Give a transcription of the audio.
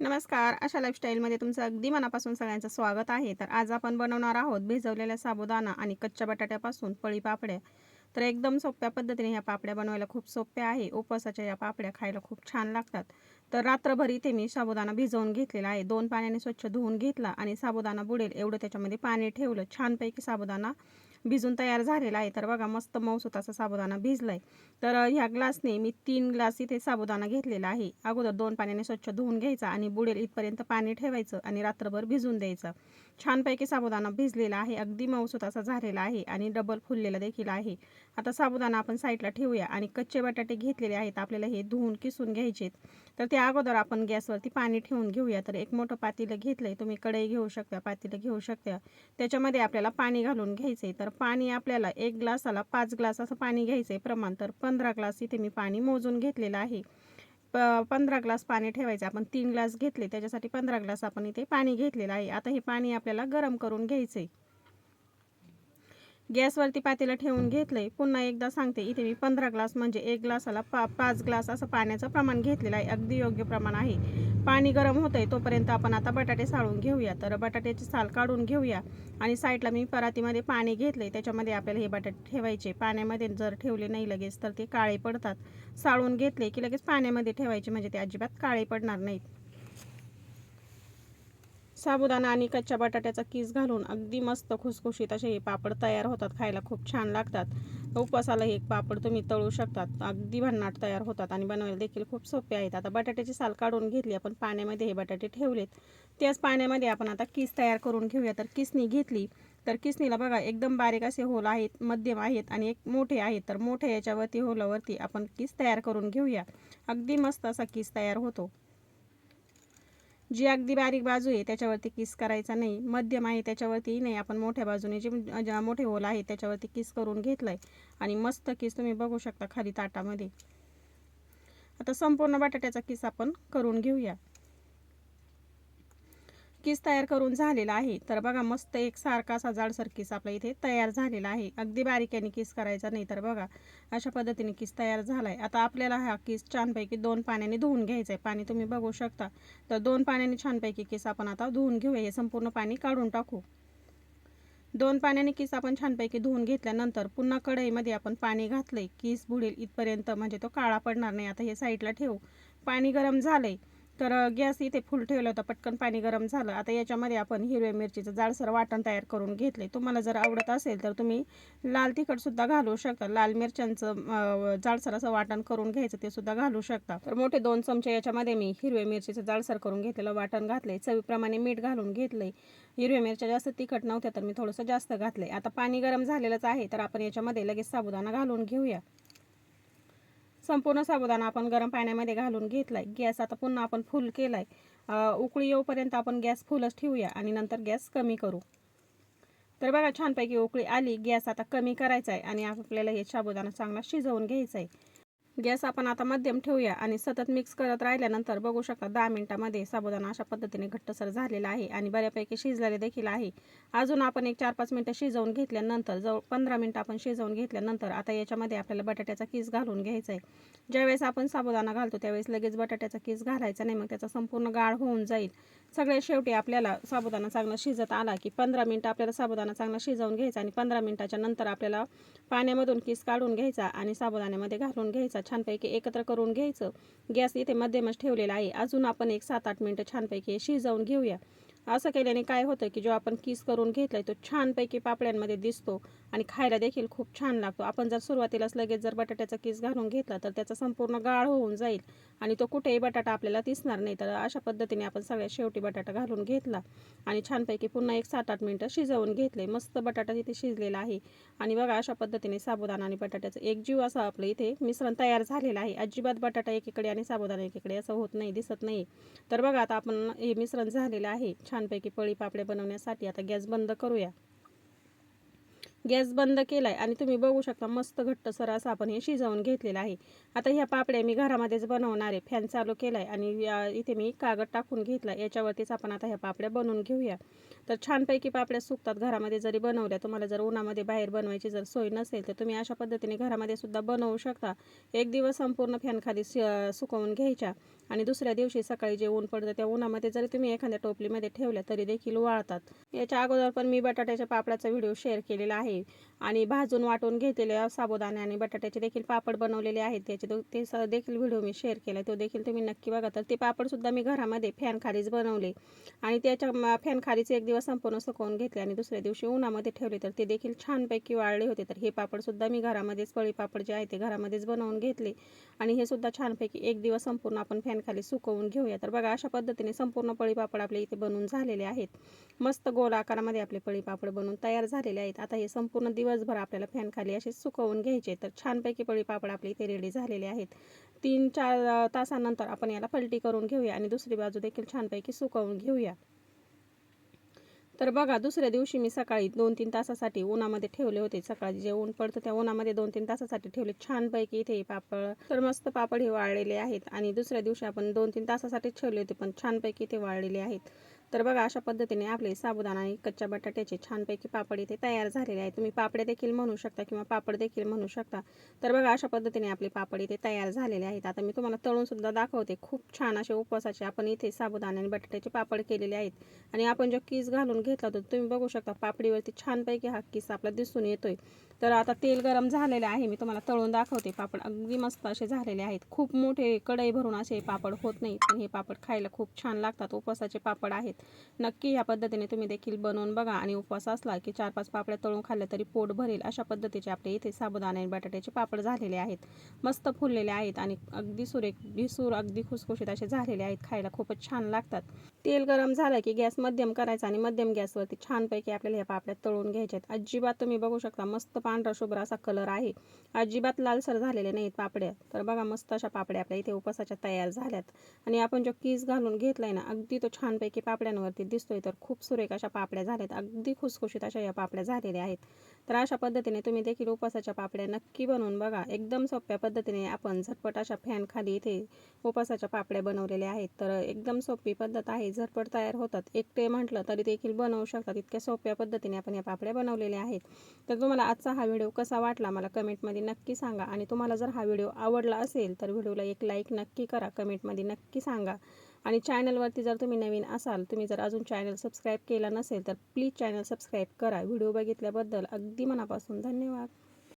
नमस्कार. अशा लाईफस्टाईलमध्ये तुमचं अगदी मनापासून सगळ्यांचं स्वागत आहे. तर आज आपण बनवणार आहोत भिजवलेल्या साबुदाणा आणि कच्च्या बटाट्यापासून पळी पापड्या. तर एकदम सोप्या पद्धतीने ह्या पापड्या बनवायला खूप सोप्या आहे. उपवासाच्या या पापड्या खायला खूप छान लागतात. तर रात्रभर इथे मी साबुदाणा भिजवून घेतलेला आहे. दोन पाण्याने स्वच्छ धुवून घेतला आणि साबुदाणा बुडेल. एवढं त्याच्यामध्ये पाणी ठेवलं. छानपैकी साबुदाणा भिजून तयार झालेला आहे. तर बघा मस्त मऊसूत असा साबुदाणा भिजलाय. तर ह्या ग्लासने मी तीन ग्लास इथे साबुदाणा घेतलेला आहे. अगोदर दोन पाण्याने स्वच्छ धुवून घ्यायचा आणि बुडेल इथपर्यंत पाणी ठेवायचं आणि रात्रभर भिजून द्यायचं. छानपैकी साबुदाणा भिजलेला आहे. अगदी मऊसूत असा झालेला आहे आणि डबल फुललेला देखील आहे. आता साबुदाणा आपण साईडला ठेवूया आणि कच्चे बटाटे घेतलेले आहेत. आपल्याला हे धुवून किसून घ्यायचे तर त्या अगोदर आपण गॅसवरती पाणी ठेवून घेऊया. तर एक मोठं पातेलं घेतलंय. तुम्ही कढई घेऊ शकता पातेलं घेऊ शकता. त्याच्यामध्ये आपल्याला पाणी घालून घ्यायचंय. तर पाणी आपल्याला एक ग्लासाला पाच ग्लास असं पाणी घ्यायचं आहे प्रमाण तर पंधरा ग्लास इथे मी पाणी मोजून घेतलेलं आहे. प पंधरा ग्लास पाणी ठेवायचं आपण तीन ग्लास घेतले त्याच्यासाठी पंधरा ग्लास आपण इथे पाणी घेतलेलं आहे. आता हे पाणी आपल्याला गरम करून घ्यायचंय. गॅसवरती पातेलं ठेवून घेतलं आहे पुन्हा एकदा सांगते इथे मी पंधरा ग्लास म्हणजे एक ग्लासाला पा पाच ग्लास असं पाण्याचं प्रमाण घेतलेलं आहे. अगदी योग्य प्रमाण आहे. पाणी गरम होतंय तोपर्यंत आपण आता बटाटे साळून घेऊया. तर बटाट्याची साल काढून घेऊया. आणि साईडला मी परातीमध्ये पाणी घेतलंय. त्याच्यामध्ये आपल्याला हे बटाटे ठेवायचे. पाण्यामध्ये जर ठेवले नाही लगेच तर ते काळे पडतात. साळून घेतले की लगेच पाण्यामध्ये ठेवायचे. म्हणजे ते अजिबात काळे पडणार नाहीत. साबुदाणा आणि कच्च्या बटाट्याचा किस घालून अगदी मस्त खुसखुशीत असे हे पापड तयार होतात खायला खूप छान लागतात. उपवासाला हे पापड तुम्ही तळू शकतात. अगदी भन्नाट तयार होतात आणि बनवायला देखील खूप सोपे आहेत. आता बटाट्याची साल काढून घेतली आपण पाण्यामध्ये हे बटाटे ठेवलेत. त्याच पाण्यामध्ये आपण आता किस तयार करून घेऊया. तर किसनी घेतली तर किसनीला बघा एकदम बारीक असे होल आहेत मध्यम आहेत आणि एक मोठे आहेत. तर मोठे याच्यावरती होलावरती आपण किस तयार करून घेऊया. अगदी मस्त असा किस तयार होतो. जी अगदी बारीक बाजू आहे त्याच्यावरती किस करायचा नाही. मध्यम आहे त्याच्यावरती नाही. आपण मोठ्या बाजूने जे ज्या मोठे होल आहे त्याच्यावरती किस करून घेतलाय. आणि मस्त किस तुम्ही बघू शकता खाली ताटामध्ये. आता संपूर्ण बटाट्याचा किस आपण करून घेऊया. किस तयार करून झालेला आहे. तर बघा मस्त एक सारखा असा जाडसर किस आपला इथे तयार झालेला आहे. अगदी बारीक्याने किस करायचा नाही तर बघा अशा पद्धतीने किस तयार झालाय. आता आपल्याला हा किस छानपैकी दोन पाण्याने धुवून घ्यायचा आहे पाणी तुम्ही बघू शकता. तर दोन पाण्याने छानपैकी किस आपण आता धुवून घेऊया हे संपूर्ण पाणी काढून टाकू. दोन पाण्याने किस आपण छानपैकी धुवून घेतल्यानंतर पुन्हा कढईमध्ये आपण पाणी घातलंय. किस बुडेल इथपर्यंत म्हणजे तो काळा पडणार नाही. आता हे साईडला ठेवू. पाणी गरम झालंय. तर गॅस इथे फुल ठेवला होता पटकन पाणी गरम झालं. आता याच्यामध्ये आपण हिरव्या मिरचीचं जाडसर वाटण तयार करून घेतले तुम्हाला जर आवडत असेल तर तुम्ही लाल तिखटसुद्धा घालू शकता. लाल मिरच्यांचं जाडसर असं वाटण करून घ्यायचं ते सुद्धा घालू शकता. तर मोठे दोन चमचे याच्यामध्ये मी हिरव्या मिरचीचं जाडसर करून घेतलेलं वाटण घातले चवीप्रमाणे मीठ घालून घेतले हिरव्या मिरच्या जास्त तिखट नव्हत्या तर मी थोडंसं जास्त घातले आता पाणी गरम झालेलंच आहे तर आपण याच्यामध्ये लगेच साबुदाणा घालून घेऊया. संपूर्ण साबुदाणा आपण गरम पाण्यामध्ये घालून घेतलाय. गॅस आता पुन्हा आपण फुल केलाय. अ, उकळी येऊपर्यंत आपण गॅस फुलच ठेवूया आणि नंतर गॅस कमी करू. तर बघा छानपैकी उकळी आली. गॅस आता कमी करायचा आहे आणि आपल्याला हे साबुदाणा चांगला शिजवून घ्यायचा आहे गॅस आपण आता मध्यम ठेवूया आणि सतत मिक्स करत राहिल्यानंतर बघू शकता दहा मिनिटामध्ये साबुदाणा अशा पद्धतीने घट्टसर झालेला आहे आणि बऱ्यापैकी शिजलेले देखील आहे. अजून आपण एक चार पाच मिनटं शिजवून घेतल्यानंतर जवळ पंधरा मिनटं आपण शिजवून घेतल्यानंतर आता याच्यामध्ये आपल्याला बटाट्याचा किस घालून घ्यायचा आहे ज्यावेळेस आपण साबुदाणा घालतो त्यावेळेस लगेच बटाट्याचा किस घालायचा नाही मग त्याचा संपूर्ण गाळ होऊन जाईल. सगळ्यात शेवटी आपल्याला साबुदाणा चांगला शिजत आला की पंधरा मिनटं आपल्याला साबुदाणा चांगला शिजवून घ्यायचा आणि पंधरा मिनटाच्या नंतर आपल्याला पाण्यामधून किस काढून घ्यायचा आणि साबुदाण्यामध्ये घालून घ्यायचा. छानपैकी एकत्र करून घ्यायचं. गॅस इथे मध्यमच ठेवलेला आहे. अजून आपण एक सात आठ मिनटं छानपैकी शिजवून घेऊया. असं केल्याने काय होतं की जो आपण किस करून घेतलाय तो छानपैकी पापड्यांमध्ये दिसतो आणि खायला देखील खूप छान लागतो. आपण जर सुरुवातीलाच लगेच जर बटाट्याचा किस घालून घेतला तर त्याचा संपूर्ण गाळ होऊन जाईल. आणि तो कुठेही बटाटा आपल्याला दिसणार नाही. तर अशा पद्धतीने आपण सगळ्यात शेवटी बटाटा घालून घेतला. आणि छानपैकी पुन्हा एक सात आठ मिनटं शिजवून घेतले. मस्त बटाटा इथे शिजलेला आहे. आणि बघा अशा पद्धतीने साबुदाणा आणि बटाट्याचं एक जीव असं आपलं इथे मिश्रण तयार झालेलं आहे. अजिबात बटाटा एकीकडे आणि साबुदाणा एकीकडे असं होत नाही दिसत नाही. तर बघा आता आपण हे मिश्रण झालेलं आहे. छानपैकी पळी पापड्या बनवण्यासाठी आता गॅस बंद करूया. गॅस बंद केला आहे आणि तुम्ही बघू शकता मस्त घट्टसर असं आपण हे शिजवून घेतलेलं आहे. आता ह्या पापड्या मी घरामध्येच बनवणार आहे. फॅन चालू केला आहे आणि या- इथे मी कागद टाकून घेतला याच्यावरतीच आपण आता ह्या पापड्या बनवून घेऊया. तर छानपैकी पापड्या सुकतात घरामध्ये जरी बनवल्या तुम्हाला जर उन्हामध्ये बाहेर बनवायची जर सोय नसेल तर तुम्ही अशा पद्धतीने घरामध्ये सुद्धा बनवू शकता. एक दिवस संपूर्ण फॅनखाली सु- सुकवून घ्यायच्या. आणि दुसऱ्या दिवशी सकाळी जे ऊन पडतं त्या उन्हामध्ये जरी तुम्ही एखाद्या टोपलीमध्ये ठेवल्या तरी देखील वाळतात. याच्या अगोदर पण मी बटाट्याच्या पापडाचा व्हिडिओ शेअर केलेला आहे. आणि भाजून वाटून घेतलेले साबुदाणे आणि बटाट्याचे देखील पापड बनवलेले आहेत. त्याचे ते स- देखील व्हिडिओ मी शेअर केला. तो देखील तुम्ही नक्की बघा. तर ते पापडसुद्धा मी घरामध्ये फॅन खालीच बनवले. आणि त्याच्या फॅन खालीच एक दिवस संपूर्ण सुकवून घेतले आणि दुसऱ्या दिवशी उन्हामध्ये ठेवले. तर ते देखील छानपैकी वाळले होते. तर हे पापडसुद्धा मी घरामध्येच पळी पापड जे आहे ते घरामध्येच बनवून घेतले. आणि हे सुद्धा छानपैकी एक दिवस संपूर्ण आपण फॅन खाली सुकवून घेऊया. तर बघा अशा पद्धतीने संपूर्ण पळीपापड आपले इथे बनवून झालेले आहेत. मस्त गोल आकारामध्ये आपले पळीपापड बनवून तयार झालेले आहेत. आता हे संपूर्ण दिवसभर आपल्याला फॅन खाली असे सुकवून घ्यायचे तर छानपैकी पळीपापड आपले इथे रेडी झालेले आहेत. तीन चार तासानंतर आपण याला पलटी करून घेऊया आणि दुसरी बाजू देखील छानपैकी सुकवून घेऊया. तर बघा दुसऱ्या दिवशी मी सकाळी दोन तीन तासासाठी उन्हामध्ये ठेवले होते. सकाळी जे ऊन पडतं त्या उन्हामध्ये दोन तीन तासासाठी ठेवले. छानपैकी इथे पापड. तर मस्त पापड हे वाळलेले आहेत. आणि दुसऱ्या दिवशी आपण दोन तीन तासासाठी ठेवले होते पण छानपैकी ते वाळलेले आहेत. तर बघा अशा पद्धतीने आपले साबुदाणा आणि कच्च्या बटाट्याचे छानपैकी पापड इथे तयार झालेले आहेत. तुम्ही पापडे देखील म्हणू शकता किंवा पापड देखील म्हणू शकता. तर बघा अशा पद्धतीने आपले पापड इथे तयार झालेले आहेत. आता मी तुम्हाला तळून सुद्धा दाखवते. खूप छान असे उपवासाचे आपण इथे साबुदाणा आणि बटाट्याचे पापड केलेले आहेत. आणि आपण जो किस घालून घेतला होता तुम्ही बघू शकता पापडीवरती छानपैकी हा किस आपला दिसून येतोय. तर आता तेल गरम झालेलं आहे. मी तुम्हाला तळून दाखवते. पापड अगदी मस्त असे झालेले आहेत. खूप मोठे कढई भरून असे पापड होत नाही पण हे पापड खायला खूप छान लागतात. उपवासाचे पापड आहेत. नक्की ह्या पद्धतीने तुम्ही देखील बनवून बघा आणि उपवास असला की चार पाच पापड्या तळून खाल्ल्या तरी पोट भरेल. अशा पद्धतीचे आपले इथे साबुदाणे आणि बटाट्याचे पापड झालेले आहेत. मस्त फुललेले आहेत आणि अगदी सुरेख भिसूर अगदी खुसखुशीत असे झालेले आहेत. खायला खूपच छान लागतात. तेल गरम झालं की गॅस मध्यम करायचा आणि मध्यम गॅसवरती छानपैकी आपल्याला ह्या पापड्या तळून घ्यायच्या आहेत अजिबात तुम्ही बघू शकता मस्त पांढरा शुभ्र असा कलर आहे. अजिबात लालसर झालेले नाहीत पापड्या. तर बघा मस्त अशा पापड्या आपल्या इथे उपासाच्या तयार झाल्यात. आणि आपण जो कीस घालून घेतलाय ना अगदी तो छानपैकी पापड्यांवरती दिसतोय. तर खूप सुरेख अशा पापड्या झाल्यात. अगदी खुसखुशीत अशा या पापड्या झालेल्या आहेत. तर अशा पद्धतीने तुम्ही देखील उपवासाच्या पापड्या नक्की बनवून बघा. एकदम सोप्या पद्धतीने आपण झटपट अशा फॅन खाली इथे उपवासाच्या पापड्या बनवलेल्या आहेत. तर एकदम सोपी पद्धत आहे. झटपट तयार होतात. एकटे म्हटलं तरी देखील बनवू शकतात. इतक्या सोप्या पद्धतीने आपण या पापड्या बनवलेल्या आहेत. तर तुम्हाला आजचा हा व्हिडिओ कसा वाटला मला कमेंटमध्ये नक्की सांगा. आणि तुम्हाला जर हा व्हिडिओ आवडला असेल तर व्हिडिओला एक लाईक नक्की करा. कमेंटमध्ये नक्की सांगा. आणि चॅनलवरती जर तुम्ही नवीन असाल तुम्ही जर अजून चॅनल सबस्क्राईब केला नसेल तर प्लीज चॅनल सबस्क्राईब करा. व्हिडिओ बघितल्याबद्दल अगदी मनापासून धन्यवाद.